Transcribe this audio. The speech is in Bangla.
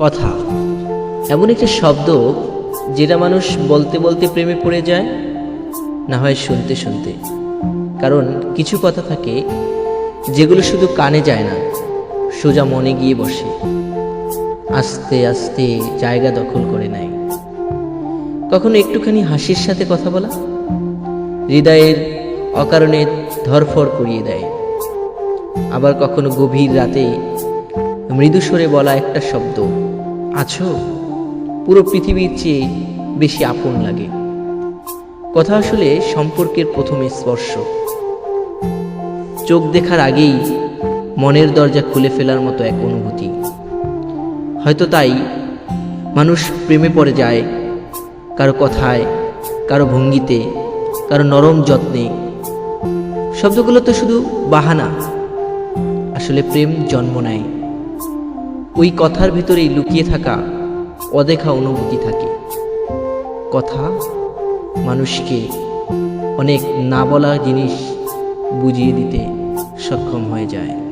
কথা। এমন একটি শব্দ যেটা মানুষ বলতে বলতে প্রেমে পড়ে যায়, না হয় শুনতে শুনতে। কারণ কিছু কথা থাকে যেগুলো শুধু কানে যায় না, সোজা মনে গিয়ে বসে। আস্তে আস্তে জায়গা দখল করে নেয়। কখনো একটুখানি হাসির সাথে কথা বলা, হৃদয়ের অকারণে ধরফর করিয়ে দেয়। আবার কখনো গভীর রাতে মৃদু স্বরে বলা একটা শব্দ। আছো? পুরো পৃথিবীর চেয়ে বেশি আপন লাগে। কথা আসলে সম্পর্কের প্রথমে স্পর্শ। চোখ দেখার আগেই মনের দরজা খুলে ফেলার মতো এক অনুভূতি। হয়তো তাই মানুষ প্রেমে পড়ে যায়, কারও কথায়, কারও ভঙ্গিতে, কারও নরম যত্নে। শব্দগুলো তো শুধু বাহানা। আসলে প্রেম জন্ম নেয়। ওই কথার ভিতরেই লুকিয়ে থাকা অদেখা অনুভূতি থাকে। কথা মানুষকে অনেক না বলা জিনিস বুঝিয়ে দিতে সক্ষম হয়ে যায়।